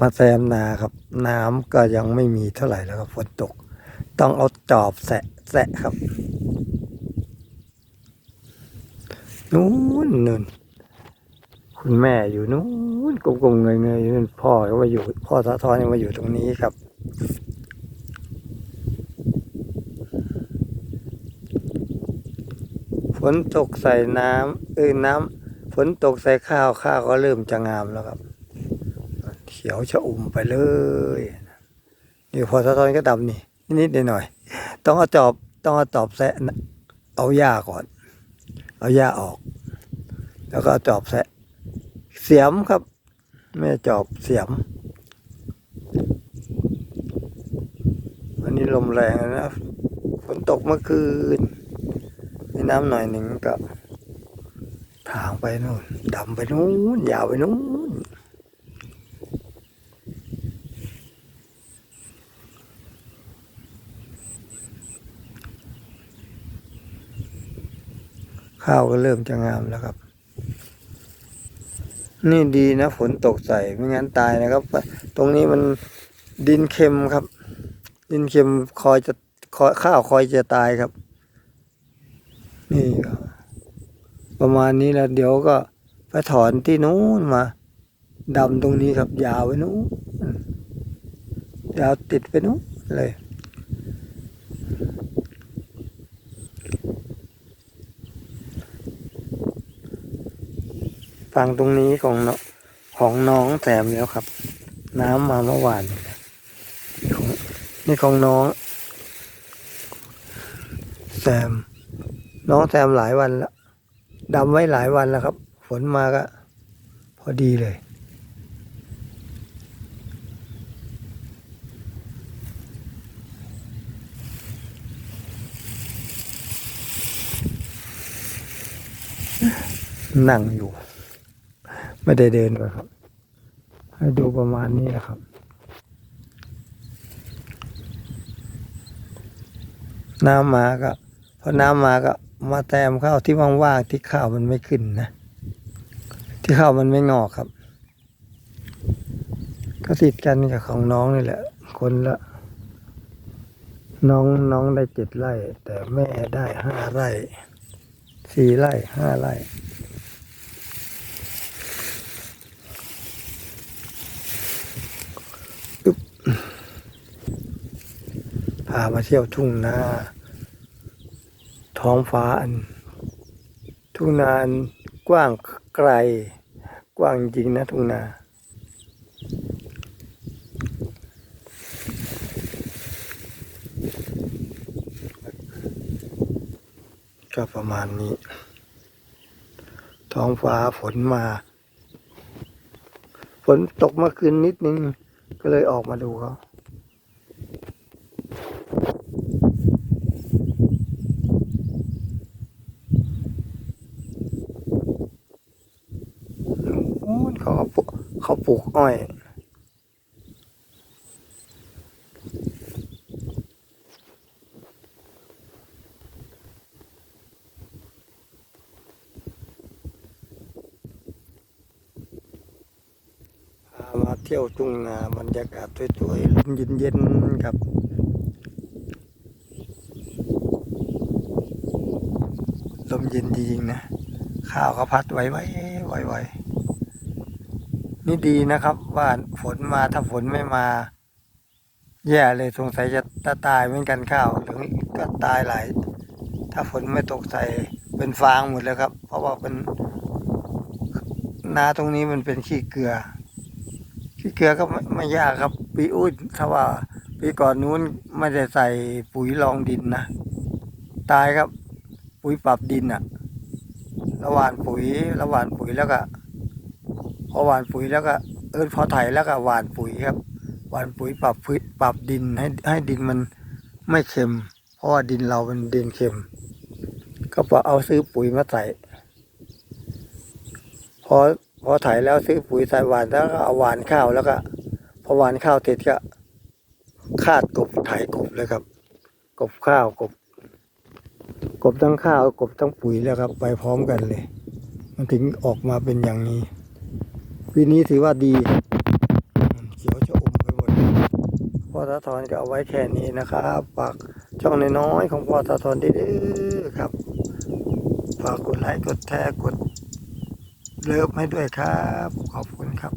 มาแซมนาครับ น้ำก็ยังไม่มีเท่าไหร่แล้วครับฝนตก ต้องเอาจอบแสะแสะครับนู้นนู่นคุณแม่อยู่นู้นกงๆเงยเงยๆอยู่นู่นพ่อก็มาอยู่ พ่อสะท้อนยังมาอยู่ตรงนี้ครับฝนตกใส่น้ำเอ้ยน้ำฝนตกใส่ข้าวข้าวก็เริ่มจะงามแล้วครับ เขียวชะอุ่มไปเลยนี่พอสะท้อนก็ดำนี่นิดหน่อย ต้องเอาจอบต้องเอาจอบแซะเอาหญ้าก่อน เอาหญ้าออก แล้วก็จอบแซะเสียมครับ ไม่จอบเสียมวันนี้ลมแรงนะฝนตกเมื่อคืนมีน้ำหน่อยหนึ่งก็ทางไปนู่นดำไปนู่นยาวไปนู่น ข้าวก็เริ่มจะงามแล้วครับ นี่ดีนะฝนตกใส่ไม่งั้นตายนะครับ ตรงนี้มันดินเค็มครับ ดินเค็มคอยจะคอยข้าวคอยจะตายครับ นี่ประมาณนี้แล้วเดี๋ยวก็ไปถอนที่นู้นมาดำตรงนี้ครับ ยาวไปนู้นยาวติดไปนู้นเลย ฝั่งตรงนี้ของนของน้องแซมแล้วครับ น้ำมาเมื่อวานนี่ของนี่ของน้องแซมน้องแซมหลายวันแล้วดำไว้หลายวันแล้วครับ ฝนมาก็ พอดีเลย นั่งอยู่ ไม่ได้เดินไปครับ ให้ดูประมาณนี้แหละครับ น้ำมาก็พอน้ำมาก็มาแตมข้าวที่ว่างๆที่ข้าวมันไม่ขึ้นนะ ที่ข้าวมันไม่งอกครับ ก็ติดกันกับของน้องนี่แหละ คนละ น้องน้องได้เจ็ดไร่ แต่แม่ได้ห้าไร่สี่ไร่ห้าไร่ามาเที่ยวทุ่งนา ท้องฟ้าอัน ทุ่งนาอันกว้างไกล กว้างจริงนะทุ่งนา ก็ประมาณนี้ ท้องฟ้าฝนมา ฝนตกเมื่อคืนนิดนึง ก็เลยออกมาดูเขา เขาปลูกเขาปลูกอ้อยมาเที่ยวทุ่งนาบรรยากาศสวยๆลมเย็นๆครับ ลม เย็นจริงๆนะ ข้าวก็พัดไหวๆไวๆนี่ดีนะครับว่าฝนมาถ้าฝนไม่มา แย่เลยสงสัยจะตาตายเหมือนกันข้าวหรือก็ตายหลายถ้าฝนไม่ตกใส่เป็นฟางหมดแล้วครับ เพราะว่าเป็นนาตรงนี้มันเป็นขี้เกลือ ขี้เกลือก็ไม่ไม่ยากครับ ปีอุ้ยถ้าว่าปีก่อนนู้นไม่ได้ใส่ปุ๋ยรองดินนะ ตายครับ ปุ๋ยปรับดินอะระหว่างปุ๋ยระหว่างปุ๋ยแล้วก็ พอหว่านปุ๋ยแล้วก็ เออพอไถแล้วก็หว่านปุ๋ยครับ หว่านปุ๋ยปรับพืชปรับดินให้ให้ดินมันไม่เค็ม เพราะว่าดินเราเป็นดินเค็ม ก็พอเอาซื้อปุ๋ยมาใส่พอพอไถแล้วซื้อปุ๋ยใส่หวานแล้วก็เอาหวานข้าวแล้วก็พอหวานข้าวเสร็จก็คาดกบไถกบเลยครับ กบข้าวกบ กบทั้งข้าวกบทั้งปุ๋ยแล้วครับ ไปพร้อมกันเลย มันถึงออกมาเป็นอย่างนี้ ปีนี้ถือว่าดีเขียวสะอบไปหมดพ่อนก็เอาไว้แค่นี้นะครับฝากช่องน้อยๆของพ่อสะทอนด้วยเด้อครับฝากกดไลค์กดแชร์กดเลิฟให้ด้วยครับ ขอบคุณครับ